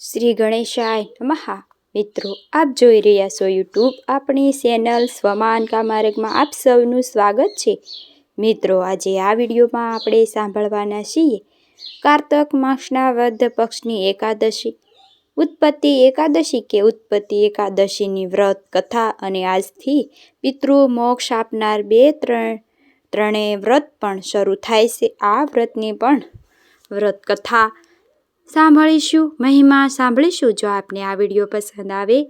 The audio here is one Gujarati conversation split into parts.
શ્રી ગણેશાય નમઃ. મિત્રો, આપ જોઈ રહ્યા છો યુટ્યુબ આપણી ચેનલ સ્વમાન કામાર્ગમાં આપ સૌનું સ્વાગત છે. મિત્રો, આજે આ વિડીયોમાં આપણે સાંભળવાના છીએ કારતક માસના વધ પક્ષની એકાદશી. ઉત્પત્તિ એકાદશી કે ઉત્પત્તિ એકાદશીની વ્રત, કથા અને આજથી પિતૃ મોક્ષ આપનાર બે ત્રણ, ત્રણેય વ્રત પણ શરૂ થાય છે. આ વ્રતની પણ વ્રત કથા સાંભળીશું, મહિમા સાંભળીશું જો આપને આ વીડિયો પસંદ આવે,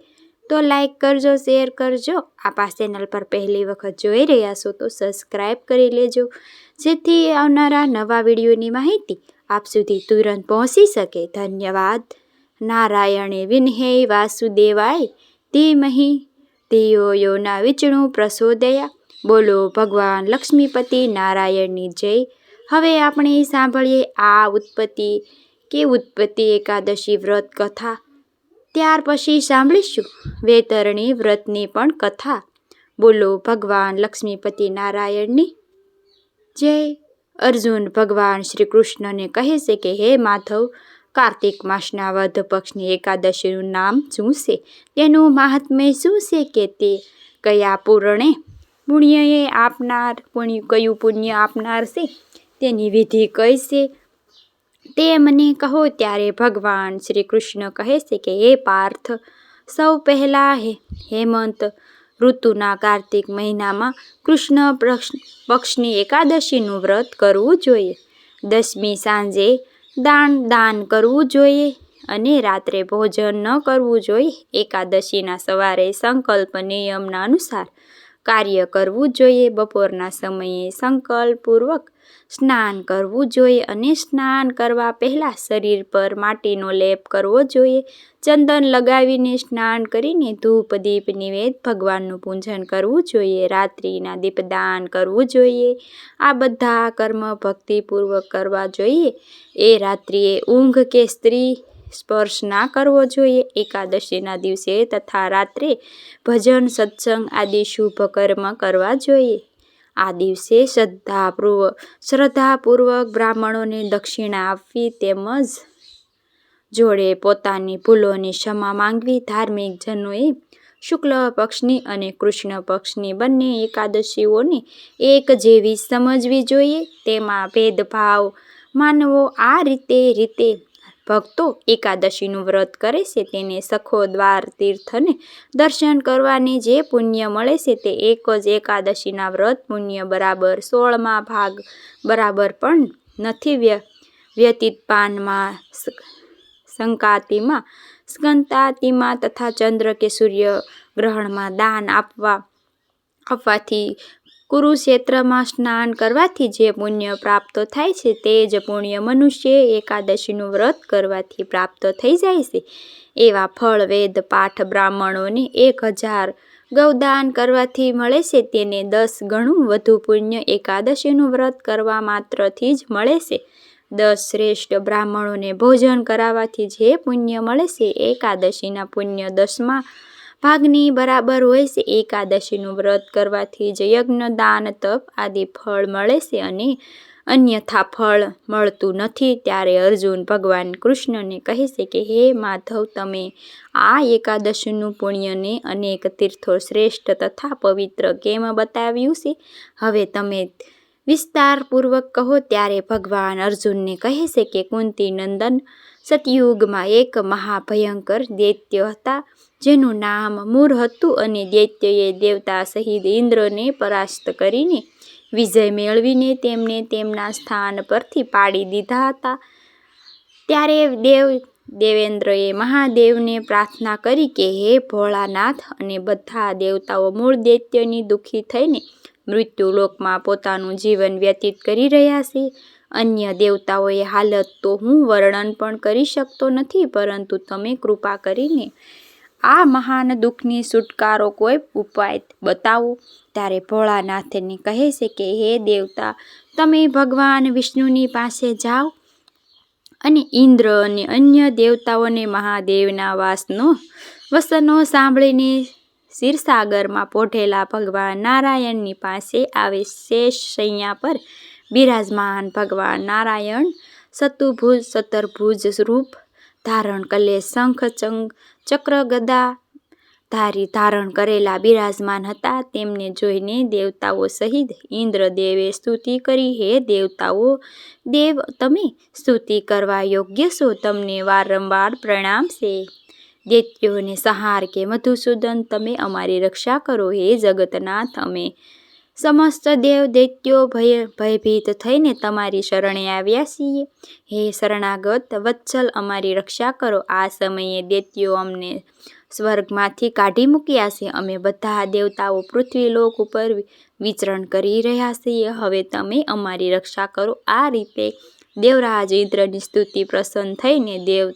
તો લાઈક કરજો, શેર કરજો. આપ ચેનલ પર પહેલી વખત જોઈ રહ્યા છો તો સબસ્ક્રાઈબ કરી લેજો. જેથી આવનારા નવા વિડીયોની માહિતી આપ સુધી તુરંત પહોંચી શકે. ધન્યવાદ. નારાયણે વિનહે વાસુદેવાય. ધીમહી ધિયો યોના વિષ્ણુ પ્રસોદયા. બોલો ભગવાન લક્ષ્મીપતિ નારાયણની જય. હવે આપણે સાંભળીએ આ ઉત્પત્તિ કે ઉત્પત્તિ એકાદશી વ્રત કથા? ત્યાર પછી સાંભળીશું. વેતરણી વ્રતની પણ કથા. બોલો ભગવાન લક્ષ્મીપતિ નારાયણની. જય. અર્જુન ભગવાન શ્રી કૃષ્ણને કહે છે કે, હે માધવ, કાર્તિક માસના વધ પક્ષની એકાદશીનું નામ શું છે? તેનું મહાત્મ્ય શું છે કે તે કયા પૂર્ણે? પુણ્યએ આપનાર, પુણ્ય, કયું પુણ્ય આપનાર છે? તેની વિધિ કઈ છે? તે મને કહો ત્યારે ભગવાન શ્રી કૃષ્ણ કહે છે કે, હે પાર્થ, સૌ પહેલાં હે, હેમંત ઋતુના કાર્તિક મહિનામાં કૃષ્ણ પક્ષની એકાદશીનું વ્રત કરવું જોઈએ. દસમી સાંજે દાન દાન કરવું જોઈએ અને રાત્રે ભોજન ન કરવું જોઈએ. એકાદશીના સવારે સંકલ્પ નિયમના અનુસાર કાર્ય કરવું જોઈએ. બપોરના સમયે સંકલ્પપૂર્વક સ્નાન કરવું જોઈએ અને સ્નાન કરવા પહેલાં શરીર પર માટીનો લેપ કરવો જોઈએ. ચંદન લગાવીને સ્નાન કરીને ધૂપ, દીપ, નિવેદ ભગવાનનું પૂજન કરવું જોઈએ. રાત્રિના દીપદાન કરવું જોઈએ. આ બધા કર્મ ભક્તિપૂર્વક કરવા જોઈએ. એ રાત્રિએ ઊંઘ કે સ્ત્રી સ્પર્શ ના કરવો જોઈએ. એકાદશીના દિવસે તથા રાત્રે ભજન, સત્સંગ આદિ શુભ કર્મ કરવા જોઈએ. આ દિવસે શ્રદ્ધાપૂર્વક શ્રદ્ધાપૂર્વક બ્રાહ્મણોને દક્ષિણા આપવી તેમજ જોડે પોતાની ભૂલોની ક્ષમા માંગવી ધાર્મિક જનોએ શુક્લ પક્ષની અને કૃષ્ણ પક્ષની બંને એકાદશીઓને એક જેવી સમજવી જોઈએ. તેમાં ભેદભાવ માનવો આ રીતે રીતે ભક્તો એકાદશીનું વ્રત કરે છે, તેને સખો દ્વાર તીર્થને દર્શન કરવાની જે પુણ્ય મળે છે, તે એક જ એકાદશીના વ્રત પુણ્ય બરાબર સોળમાં ભાગ બરાબર પણ નથી વ્ય, વ્યતીત પાનમાં સંકાતિમાં, સ્કંતાતિમાં તથા ચંદ્ર કે સૂર્ય ગ્રહણમાં દાન આપવા, આપવાથી કુરુક્ષેત્રમાં સ્નાન કરવાથી જે પુણ્ય પ્રાપ્ત થાય છે તે જ પુણ્ય મનુષ્ય એકાદશીનું વ્રત કરવાથી પ્રાપ્ત થઈ જાય છે. એવા ફળ, વેદ, પાઠ, બ્રાહ્મણોને એક હજાર ગૌદાન કરવાથી મળે છે. તેને દસ ગણું વધુ પુણ્ય એકાદશીનું વ્રત કરવા માત્રથી જ મળે છે. દસ શ્રેષ્ઠ બ્રાહ્મણોને ભોજન કરાવવાથી જે પુણ્ય મળે છે, એકાદશીના પુણ્ય દસમા ભાગની બરાબર હોય છે. એકાદશીનું વ્રત કરવાથી જ યજ્ઞ દાન, તપ આદિ ફળ મળે છે અને અન્યથા ફળ મળતું નથી. ત્યારે અર્જુન ભગવાન કૃષ્ણને કહે છે કે, હે માધવ, તમે આ એકાદશીનું પુણ્યને અનેક તીર્થો શ્રેષ્ઠ તથા પવિત્ર કેમ બતાવ્યું છે? હવે તમે વિસ્તારપૂર્વક કહો. ત્યારે ભગવાન અર્જુનને કહે છે કે કુંતી નંદન સતયુગમાં એક મહાભયંકર દૈત્ય હતા, જેનું નામ મૂર હતું અને દૈત્યએ દેવતા સહિત ઇન્દ્રને પરાસ્ત કરીને વિજય મેળવીને તેમને તેમના સ્થાન પરથી પાડી દીધા હતા. ત્યારે દેવ, દેવેન્દ્રએ મહાદેવને પ્રાર્થના કરી કે હે ભોળાનાથ અને બધા દેવતાઓ મૂળ દૈત્યની દુઃખી થઈને મૃત્યુલોકમાં પોતાનું જીવન વ્યતીત કરી રહ્યા છે. અન્ય દેવતાઓએ હાલત તો હું વર્ણન પણ કરી શકતો નથી, પરંતુ તમે કૃપા કરીને આ મહાન દુઃખની છુટકારો કોઈ ઉપાય બતાવો. ત્યારે ભોળાનાથને કહે છે કે, હે દેવતા, તમે ભગવાન વિષ્ણુની પાસે જાઓ અને ઇન્દ્ર અને અન્ય દેવતાઓને મહાદેવના વાસનો, વસનો સાંભળીને ક્ષીરસાગરમાં પોઢેલા ભગવાન નારાયણની પાસે આવે શેષ સૈયા પર બિરાજમાન ભગવાન નારાયણ સતુભુજ સતરભુજ રૂપ ધારણ કલેશ શંખ ચંગ ચક્ર ગદા ધારી ધારણ કરેલા બિરાજમાન હતા. તેમને જોઈને દેવતાઓ સહિત ઇન્દ્રદેવે સ્તુતિ કરી, હે દેવતાઓ, દેવ, તમે સ્તુતિ કરવા યોગ્ય છો? તમને વારંવાર પ્રણામ છે. દૈત્યોને સહાર કે મધુસૂદન તમે અમારી રક્ષા કરો. હે જગતનાથ, અમે સમસ્ત દેવ દૈત્યો ભય, ભયભીત થઈને તમારી શરણે આવ્યા છીએ. હે શરણાગત, વત્સલ અમારી રક્ષા કરો. આ સમયે દૈત્યો અમને સ્વર્ગમાંથી કાઢી મૂક્યા છે. અમે બધા દેવતાઓ પૃથ્વી લોક ઉપર વિચરણ કરી રહ્યા છીએ. હવે તમે અમારી રક્ષા કરો. આ રીતે દેવરાજ ઇન્દ્રની સ્તુતિ પ્રસન્ન થઈને દેવ,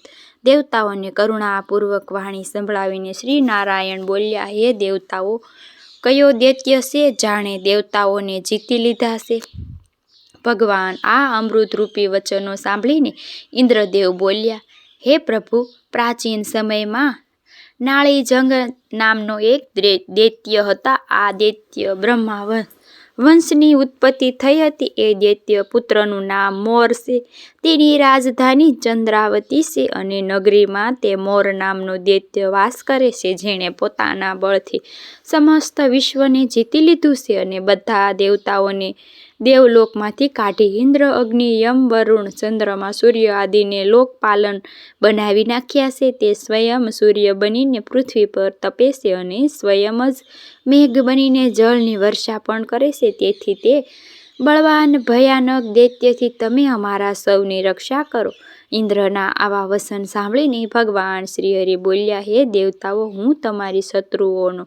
દેવતાઓને કરુણાપૂર્વક વાણી સંભળાવીને શ્રી નારાયણ બોલ્યા, હે દેવતાઓ કયો દૈત્ય છે જાણે દેવતાઓને જીતી લીધા છે ભગવાન આ અમૃતરૂપી વચનો સાંભળીને ઇન્દ્રદેવ બોલ્યા, હે પ્રભુ, પ્રાચીન સમયમાં નાળીજંગ નામનો એક દૈત્ય હતા. આ દૈત્ય બ્રહ્મા વંશની ઉત્પત્તિ થઈ હતી. એ દૈત્ય પુત્રનું નામ મોર છે. તેની રાજધાની ચંદ્રાવતી છે અને નગરીમાં તે મોર નામનો દૈત્ય વાસ કરે છે, જેણે પોતાના બળથી સમસ્ત વિશ્વને જીતી લીધું છે અને બધા દેવતાઓને દેવલોકમાંથી કાઢી ઇન્દ્ર, અગ્નિ, યમ, વરુણ, ચંદ્રમા, સૂર્ય આદિને લોકપાલન બનાવી નાખ્યા છે. તે સ્વયં સૂર્ય બનીને પૃથ્વી પર તપે છે અને સ્વયં જ મેઘ બનીને જળની વર્ષા પણ કરે છે. તેથી તે બળવાન, ભયાનક દૈત્યથી તમે અમારા સૌની રક્ષા કરો. ઇન્દ્રના આવા વસન સાંભળીને ભગવાન શ્રીહરિ બોલ્યા, હે દેવતાઓ, હું તમારી શત્રુઓનો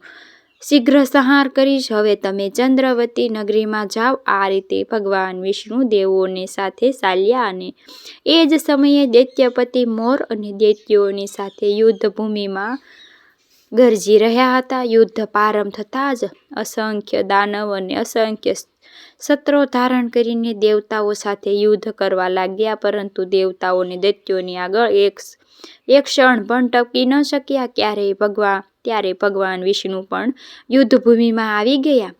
શીઘ્ર સંહાર કરીશ. હવે તમે ચંદ્રવતી નગરીમાં જાઓ. આ રીતે ભગવાન વિષ્ણુ દેવોને સાથે ચાલ્યા અને એ જ સમયે દૈત્યપતિ મોર અને દૈત્યોની સાથે યુદ્ધ ભૂમિમાં ગરજી રહ્યા હતા. યુદ્ધ પ્રારંભ થતાં જ અસંખ્ય દાનવ અને અસંખ્ય સત્રો ધારણ કરીને દેવતાઓ સાથે યુદ્ધ કરવા લાગ્યા. પરંતુ દેવતાઓને દૈત્યોની આગળ એક એક ક્ષણ પણ ટકી ન શક્યા ક્યારેય ભગવાન, ત્યારે ભગવાન વિષ્ણુ પણ યુદ્ધભૂમિમાં આવી ગયા.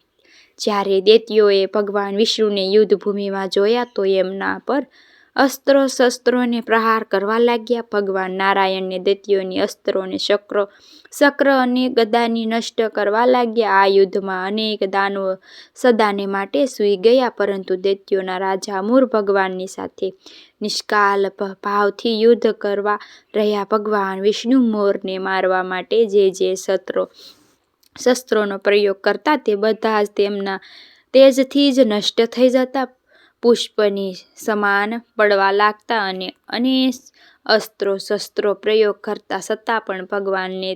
જ્યારે દૈત્યોએ ભગવાન વિષ્ણુને યુદ્ધભૂમિમાં જોયા તો એમના પર અસ્ત્રો શસ્ત્રોને પ્રહાર કરવા લાગ્યા. ભગવાન નારાયણને, દૈત્યોની અસ્ત્રોને, શક્રો, શક્ર અને ગદાની નષ્ટ કરવા લાગ્યા. આ યુદ્ધમાં અનેક દાનવો સદાને માટે સૂઈ ગયા, પરંતુ દૈત્યોના રાજા મૂર ભગવાનની સાથે નિષ્કાલ ભાવથી યુદ્ધ કરવા રહ્યા. ભગવાન વિષ્ણુ મોરને મારવા માટે જે જે શસ્ત્રો, શસ્ત્રોનો પ્રયોગ કરતા તે બધા જ તેમના તેજથી જ નષ્ટ થઈ જતા પુષ્પની સમાન પડવા લાગતા અને અનેક અસ્ત્રો શસ્ત્રો પ્રયોગ કરતા છતાં પણ ભગવાનને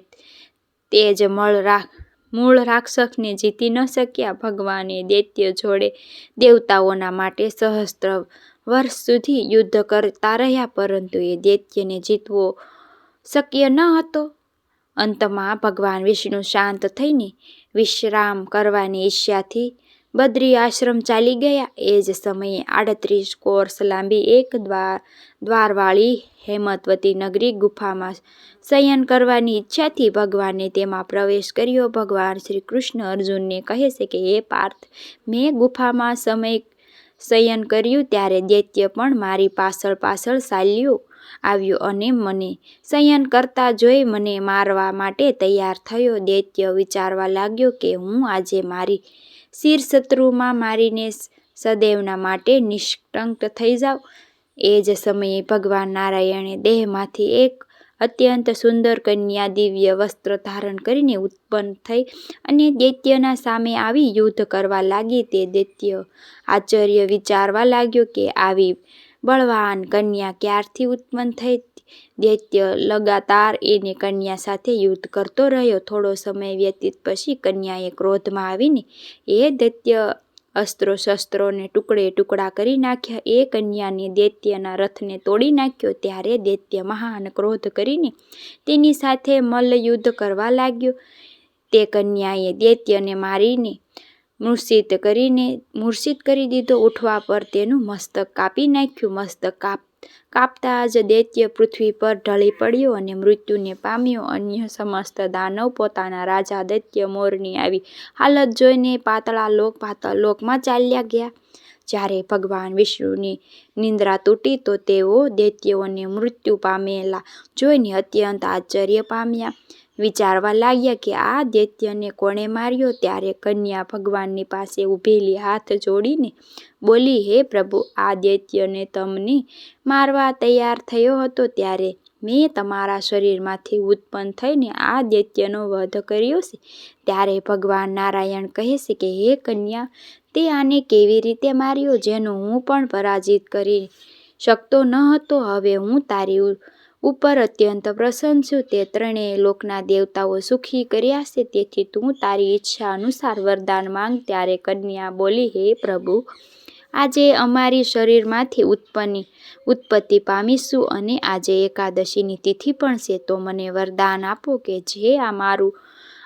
મળ રાખ, મૂળ રાક્ષસને જીતી ન શક્યા. ભગવાને દૈત્ય જોડે દેવતાઓના માટે સહસ્ત્ર વર્ષ સુધી યુદ્ધ કરતા રહ્યા, પરંતુ એ દૈત્યને જીતવો શક્ય ન હતો. અંતમાં ભગવાન વિષ્ણુ શાંત થઈને વિશ્રામ કરવાની ઈચ્છાથી બદ્રી આશ્રમ ચાલી ગયા. એ જ સમયે આડત્રીસ કોર્સ લાંબી એક દ્વાર, દ્વારવાળી હેમતવતી નગરી ગુફામાં શયન કરવાની ઈચ્છાથી ભગવાને તેમાં પ્રવેશ કર્યો. ભગવાન શ્રી કૃષ્ણ અર્જુનને કહે છે કે, હે પાર્થ, મેં ગુફામાં સમય શયન કર્યું ત્યારે દૈત્ય પણ મારી પાછળ પાછળ ચાલ્યું આવ્યો અને મને શયન કરતા જોઈ મને મારવા માટે તૈયાર થયો. દૈત્ય વિચારવા લાગ્યો કે, હું આજે મારી શિર શત્રુમાં મારીને સદૈવના માટે નિષ્કંક થઈ જાઓ એ જ સમયે ભગવાન નારાયણે દેહમાંથી એક અત્યંત સુંદર કન્યા દિવ્ય વસ્ત્ર ધારણ કરીને ઉત્પન્ન થઈ અને દૈત્યના સામે આવી યુદ્ધ કરવા લાગી. તે દૈત્ય આચાર્ય વિચારવા લાગ્યો કે આવી બળવાન કન્યા ક્યારથી ઉત્પન્ન થઈ દૈત્ય લગાતાર એને કન્યા સાથે યુદ્ધ કરતો રહ્યો. થોડો સમય વ્યતીત પછી કન્યાએ ક્રોધમાં આવીને એ દૈત્ય અસ્ત્રો શસ્ત્રોને ટુકડે ટુકડા કરી નાખ્યા. એ કન્યાને દૈત્યના રથને તોડી નાખ્યો. ત્યારે દૈત્ય મહાન ક્રોધ કરીને તેની સાથે મલ્લયુદ્ધ કરવા લાગ્યો. તે કન્યાએ દૈત્યને મારીને મૂર્છિત કરીને મૂર્છિત કરી દીધો ઉઠવા પર તેનું મસ્તક કાપી નાખ્યું. મસ્તક કાપ, કાપતા જ દૈત્ય પૃથ્વી પર ઢળી પડ્યો અને મૃત્યુને પામ્યો. અન્ય સમસ્ત દાનવ પોતાના રાજા દૈત્ય મોરની આવી હાલત જોઈને પાતળા લોક, પાતળ લોકમાં ચાલ્યા ગયા. જ્યારે ભગવાન વિષ્ણુની નિંદ્રા તૂટી તો તેઓ દૈત્યોને મૃત્યુ પામેલા જોઈને અત્યંત આશ્ચર્ય પામ્યા. વિચારવા લાગ્યા કે આ દૈત્યને કોણે માર્યો? ત્યારે કન્યા ભગવાનની પાસે ઊભેલી હાથ જોડીને બોલી, હે પ્રભુ, આ દૈત્યને તમને મારવા તૈયાર થયો હતો ત્યારે મેં તમારા શરીરમાંથી ઉત્પન્ન થઈને આ દૈત્યનો વધ કર્યો છે. ત્યારે ભગવાન નારાયણ કહે છે કે, હે કન્યા, તે આને કેવી રીતે માર્યો? જેનો હું પણ પરાજિત કરી શકતો ન હતો. હવે હું તારી ઉપર અત્યંત પ્રસન્ન છું. તે ત્રણેય લોકના દેવતાઓ સુખી કર્યા છે. તેથી તું તારી ઈચ્છા અનુસાર વરદાન માંગ. ત્યારે કન્યા બોલી, હે પ્રભુ, આજે અમારી શરીરમાંથી ઉત્પન્ન, ઉત્પત્તિ પામીશું અને આજે એકાદશીની તિથિ પણ છે. તો મને વરદાન આપો કે જે આ મારું,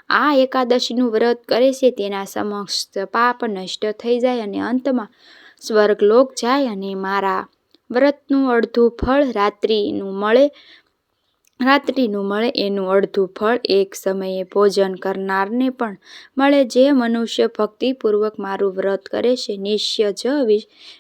આ એકાદશીનું વ્રત કરે છે, તેના સમક્ષ પાપ નષ્ટ થઈ જાય અને અંતમાં સ્વર્ગલોક જાય અને મારા વ્રતનું અડધું ફળ રાત્રિનું મળે રાત્રિનું મળે એનું અડધું ફળ, એક સમયે ભોજન કરનારને પણ મળે જે મનુષ્ય ભક્તિપૂર્વક મારું વ્રત કરે છે, નિશ્ચય જ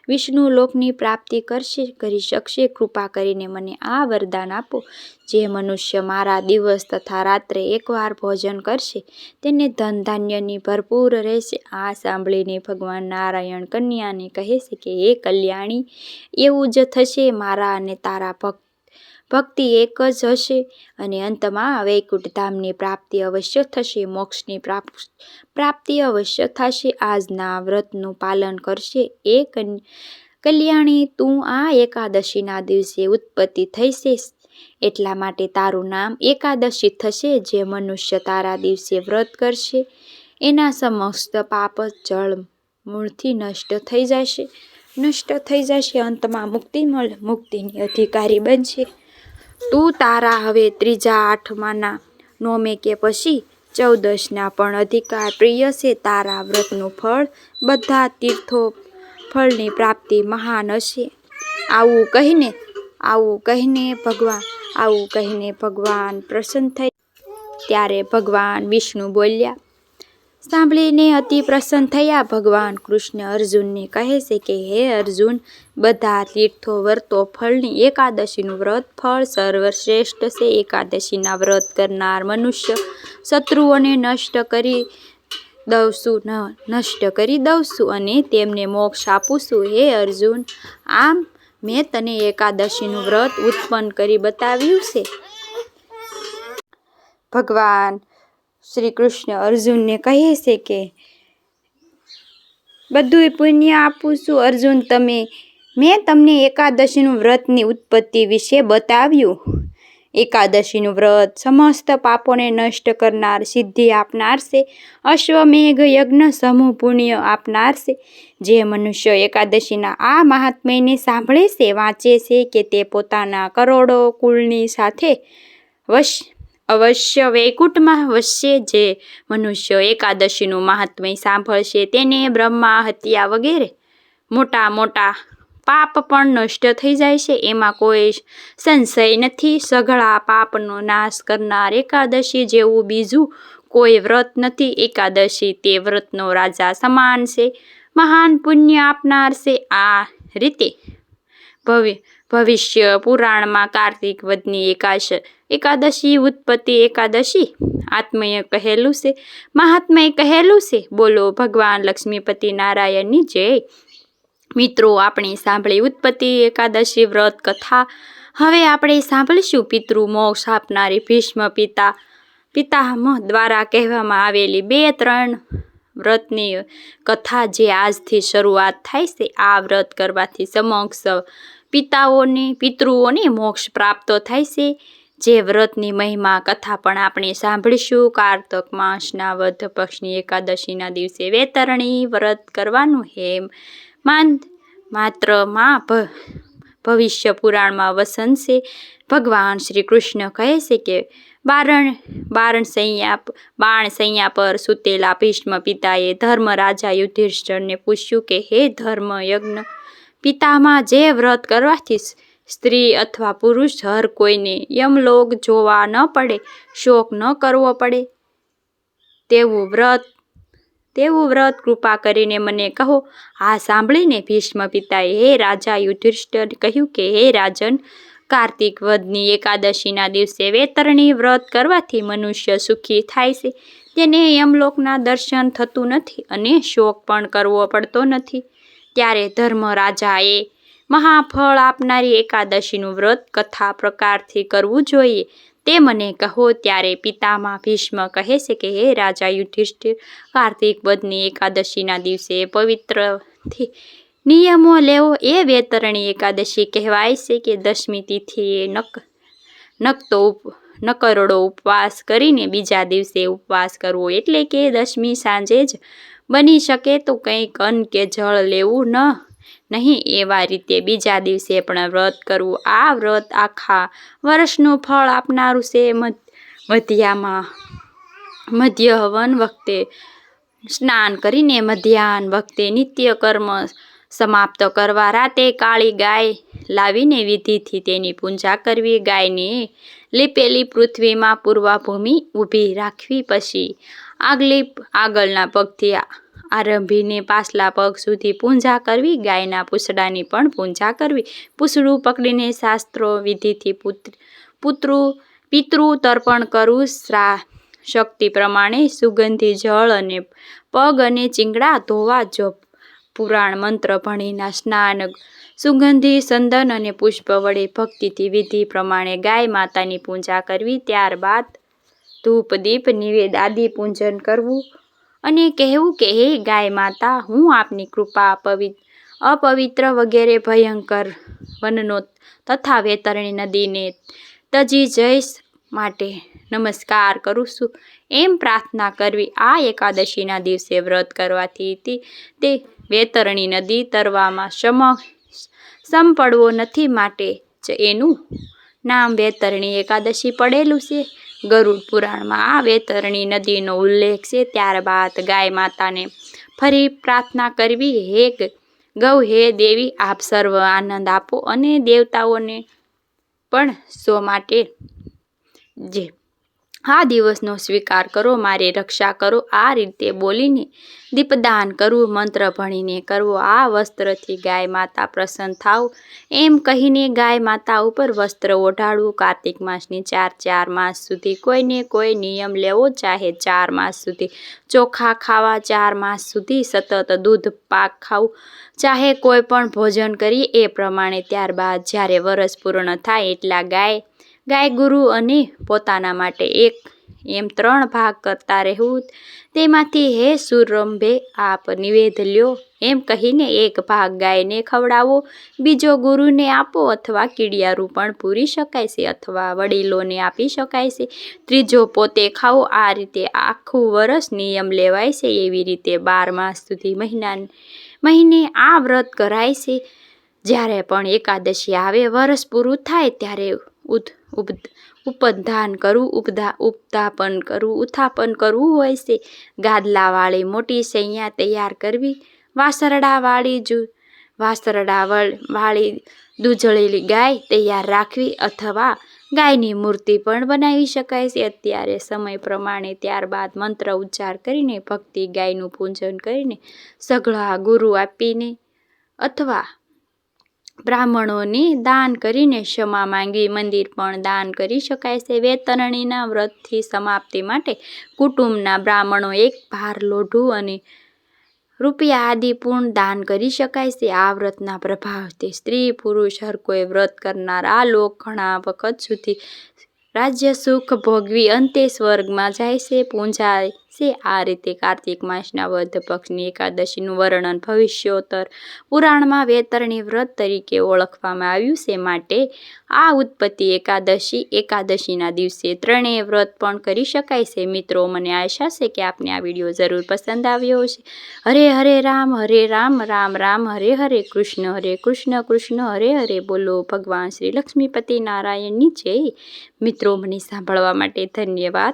વિષ્ણુ લોકની પ્રાપ્તિ કરશે, કરી શકશે. કૃપા કરીને મને આ વરદાન આપો. જે મનુષ્ય મારા દિવસ તથા રાત્રે એકવાર ભોજન કરશે, તેને ધન ધાન્યની ભરપૂર રહેશે. આ સાંભળીને ભગવાન નારાયણ કન્યાને કહે છે કે, હે કલ્યાણી, એવું જ થશે મારા અને તારા ભક્ત ભક્તિ એક જ હશે અને અંતમાં વૈકુંઠ ધામની પ્રાપ્તિ અવશ્ય થશે, મોક્ષની પ્રાપ્તિ અવશ્ય થશે. આજના વ્રતનું પાલન કરશે એ કલ્યાણી, તું આ એકાદશીના દિવસે ઉત્પત્તિ થઈશે. એટલા માટે તારું નામ એકાદશી થશે, જે મનુષ્ય તારા દિવસે વ્રત કરશે. એના સમસ્ત પાપ જળ મૂળથી નષ્ટ થઈ જશે, નષ્ટ થઈ જશે. અંતમાં મુક્તિ મળે મુક્તિની અધિકારી બનશે. તું તારા હવે ત્રીજા આઠમાના નોમે કે પછી ચૌદશના પણ અધિકાર પ્રિય છે તારા વ્રતનું ફળ, બધા તીર્થો ફળની પ્રાપ્તિ મહાન હશે. આવું કહીને આવું કહીને ભગવાન, આવું કહીને ભગવાન પ્રસન્ન થઈ ત્યારે ભગવાન વિષ્ણુ બોલ્યા સાંભળીને અતિ પ્રસન્ન થયા ભગવાન કૃષ્ણ અર્જુનને કહે છે કે, હે અર્જુન, બધા તીર્થો, વર્તો, ફળની એકાદશીનું વ્રત ફળ સર્વશ્રેષ્ઠ છે. એકાદશીના વ્રત કરનાર મનુષ્ય શત્રુઓને નષ્ટ કરી દઉં નષ્ટ કરી દઉં અને તેમને મોક્ષ આપું છું હે અર્જુન, આમ મેં તને એકાદશીનું વ્રત ઉત્પન્ન કરી બતાવ્યું છે. ભગવાન શ્રી કૃષ્ણ અર્જુનને કહે છે કે બધું પુણ્ય આપું છું, અર્જુન, તમે, મેં તમને એકાદશીનું વ્રતની ઉત્પત્તિ વિશે બતાવ્યું. એકાદશીનું વ્રત સમસ્ત પાપોને નષ્ટ કરનાર, સિદ્ધિ આપનાર છે. અશ્વમેઘ યજ્ઞ સમૂહ પુણ્ય આપનાર છે. જે મનુષ્ય એકાદશીના આ મહાત્મ્યને સાંભળે છે, વાંચે છે કે તે પોતાના કરોડો કુળની સાથે વશ અવશ્ય વૈકુંઠમાં વસશે જે મનુષ્ય એકાદશીનું મહાત્મ્ય સાંભળશે તેને બ્રહ્મા, હત્યા વગેરે. મોટા મોટા પાપ પણ નષ્ટ થઈ જાય છે. એમાં કોઈ સંશય નથી. સઘળા પાપનો નાશ કરનાર એકાદશી જેવું બીજું કોઈ વ્રત નથી. એકાદશી તે વ્રતનો રાજા સમાન છે. મહાન પુણ્ય આપનાર છે. આ રીતે ભવિષ્ય પુરાણમાં કાર્તિક વધની એકાશ, એકાદશી ઉત્પત્તિ એકાદશી, આત્મય કહેલું છે મહાત્માએ કહેલું છે, બોલો ભગવાન લક્ષ્મીપતિ નારાયણની જય. મિત્રો, આપણે સાંભળી ઉત્પત્તિ એકાદશી વ્રત કથા. હવે આપણે સાંભળીશું પિતૃ મોક્ષ આપનારી ભીષ્મ પિતા, પિતામહ દ્વારા કહેવામાં આવેલી બે ત્રણ વ્રતની કથા જે આજથી શરૂઆત થાય છે, આ વ્રત કરવાથી સમક્ષ પિતાઓને, પિતૃઓને મોક્ષ પ્રાપ્ત થાય છે. જે વ્રતની મહિમા કથા પણ આપણે સાંભળીશું. કારતક માસના વધ પક્ષની એકાદશીના દિવસે વેતરણી વ્રત કરવાનું હેમ માન માત્ર મા ભવિષ્ય પુરાણમાં વસન છે. ભગવાન શ્રી કૃષ્ણ કહે છે કે બારણ બારણ સૈયા બાણ સૈયા પર સૂતેલા ભીષ્મ પિતાએ ધર્મ રાજા યુધિષ્ઠરને પૂછ્યું કે, હે ધર્મ યજ્ઞ પિતામાં જે વ્રત કરવાથી સ્ત્રી અથવા પુરુષ હર કોઈને યમલોક જોવા ન પડે, શોક ન કરવો પડે? તેવું વ્રત તેવું વ્રત કૃપા કરીને મને કહો. આ સાંભળીને ભીષ્મ પિતાએ હે રાજા યુધિષ્ઠર કહ્યું કે, હે રાજન કાર્તિક વદની એકાદશીના દિવસે વેતરણી વ્રત કરવાથી મનુષ્ય સુખી થાય છે. તેને યમલોકના દર્શન થતું નથી અને શોક પણ કરવો પડતો નથી. ત્યારે ધર્મ રાજાએ મહાફળ આપનારી એકાદશીનું વ્રત કથા પ્રકારથી કરવું જોઈએ. તે મને કહો ત્યારે પિતામાં ભીષ્મ કહે છે કે, હે રાજા યુધિષ્ઠિર, કાર્તિક વદની એકાદશીના દિવસે પવિત્રથી નિયમો લેવો એ વેતરણી એકાદશી કહેવાય છે કે દશમી તિથિએ નક નકતો ઉપ નકરડો ઉપવાસ કરીને બીજા દિવસે ઉપવાસ કરવો એટલે કે દશમી સાંજે જ બની શકે તો કંઈક અન્ન કે જળ લેવું ન નહીં એવા રીતે બીજા દિવસે પણ વ્રત કરવું. આ વ્રત આખા વર્ષનું ફળ આપનારું છે. મધ્યામાં મધ્ય હવન વખતે સ્નાન કરીને મધ્યાહન વખતે નિત્ય કર્મ સમાપ્ત કરવા રાતે કાળી ગાય લાવીને વિધિથી તેની પૂજા કરવી. ગાયને લીપેલી પૃથ્વીમાં પૂર્વાભૂમિ ઊભી રાખવી પછી આગલી આગળના પગથી આરંભીને પાછલા પગ સુધી પૂજા કરવી. ગાયના પૂછડાની પણ પૂજા કરવી. પૂછડું પકડીને શાસ્ત્રો વિધિથી પુત્ર પુત્ર, પિતૃ તર્પણ કરવું. શ્રા, શક્તિ પ્રમાણે સુગંધી, જળ અને પગ અને ચીંગડા ધોવા, જપ પુરાણ મંત્ર ભણીના સ્નાન, સુગંધી, સંદન અને પુષ્પ વડે ભક્તિથી વિધિ પ્રમાણે ગાય માતાની પૂજા કરવી, ત્યારબાદ ધૂપ, દીપ, નિવેદ આદિ પૂજન કરવું અને કહેવું કે, હે ગાય માતા, હું આપની કૃપા પવિત્ર અપવિત્ર વગેરે ભયંકર વનનો તથા વેતરણી નદીને તજી જઈશ માટે નમસ્કાર કરું છું. એમ પ્રાર્થના કરવી આ એકાદશીના દિવસે વ્રત કરવાથી તે વેતરણી નદી તરવામાં સમ સમ પડવો નથી માટે જ એનું નામ વેતરણી એકાદશી પડેલું છે. ગરુડ પુરાણમાં આ વેતરણી નદીનો ઉલ્લેખ છે. ત્યારબાદ ગાય માતાને ફરી પ્રાર્થના કરવી. હે ગૌ હે દેવી, આપ સર્વ આનંદ આપો અને દેવતાઓને પણ સો માટે જે આ દિવસનો સ્વીકાર કરો, મારી રક્ષા કરો, આ રીતે બોલીને દીપદાન કરવું મંત્ર ભણીને કરવો. આ વસ્ત્રથી ગાય માતા પ્રસન્ન થાવ એમ કહીને ગાય માતા ઉપર વસ્ત્ર ઓઢાડવું. કાર્તિક માસની ચાર ચાર માસ સુધી કોઈને કોઈ નિયમ લેવો ચાહે ચાર માસ સુધી. ચોખા ખાવા ચાર માસ સુધી સતત દૂધ પાક ખાવું. ચાહે કોઈ પણ ભોજન કરીએ, એ પ્રમાણે ત્યારબાદ જ્યારે વરસ પૂર્ણ થાય એટલા ગાય ગાય ગુરુ અને પોતાના માટે એક, એમ ત્રણ ભાગ કરતા રહેવું. તેમાંથી હે સુરંભે આપ નિવેદ લ્યો. એમ કહીને એક ભાગ ગાયને ખવડાવો. બીજો ગુરુને આપો અથવા કીડિયારું પણ પૂરી શકાય છે અથવા વડીલોને આપી શકાય છે. ત્રીજો, પોતે ખાઓ. આ રીતે આખું વરસ નિયમ લેવાય છે એવી રીતે બાર માસ સુધી મહિના, મહિને આ વ્રત કરાય છે. જ્યારે પણ એકાદશી આવે વરસ પૂરું થાય, ત્યારે ઉદ ઉપધાન કરવું ઉપધા, ઉપતાપન કરવું ઉત્થાપન કરવું હોય છે. ગાદલાવાળી મોટી સૈયા તૈયાર કરવી. વાસરડાવાળી જુ વાસરડા વાળી દૂધળેલી ગાય તૈયાર રાખવી અથવા ગાયની મૂર્તિ પણ બનાવી શકાય છે. અત્યારે સમય પ્રમાણે ત્યારબાદ મંત્ર ઉચ્ચાર કરીને ભક્તિ ગાયનું પૂજન કરીને સઘળા ગુરુ આપીને અથવા બ્રાહ્મણોને દાન કરીને ક્ષમા માંગી. મંદિર પણ દાન કરી શકાય છે. વેતરણીના વ્રતથી સમાપ્તિ માટે કુટુંબના બ્રાહ્મણો એક ભાર લોઢું અને રૂપિયા આદિ પૂર્ણ દાન કરી શકાય છે. આ વ્રતના પ્રભાવથી સ્ત્રી, પુરુષ હર કોઈ વ્રત કરનાર આ લોક ઘણા વખત સુધી રાજ્ય સુખ ભોગવી અંતે સ્વર્ગમાં જાય છે. પૂંજાય છે. આ રીતે કાર્તિક માસના વધ પક્ષની એકાદશીનું વર્ણન ભવિષ્યોત્તર પુરાણમાં વેતરણી વ્રત તરીકે ઓળખવામાં આવ્યું છે માટે આ ઉત્પત્તિ એકાદશી એકાદશીના દિવસે ત્રણેય વ્રત પણ કરી શકાય છે. મિત્રો, મને આશા છે કે આપને આ વીડિયો જરૂર પસંદ આવ્યો હશે. હરે હરે રામ હરે રામ રામ રામ, હરે હરે કૃષ્ણ હરે કૃષ્ણ કૃષ્ણ, હરે હરે બોલો ભગવાન શ્રી લક્ષ્મીપતિ નારાયણની જય. મિત્રો, મને સાંભળવા માટે ધન્યવાદ.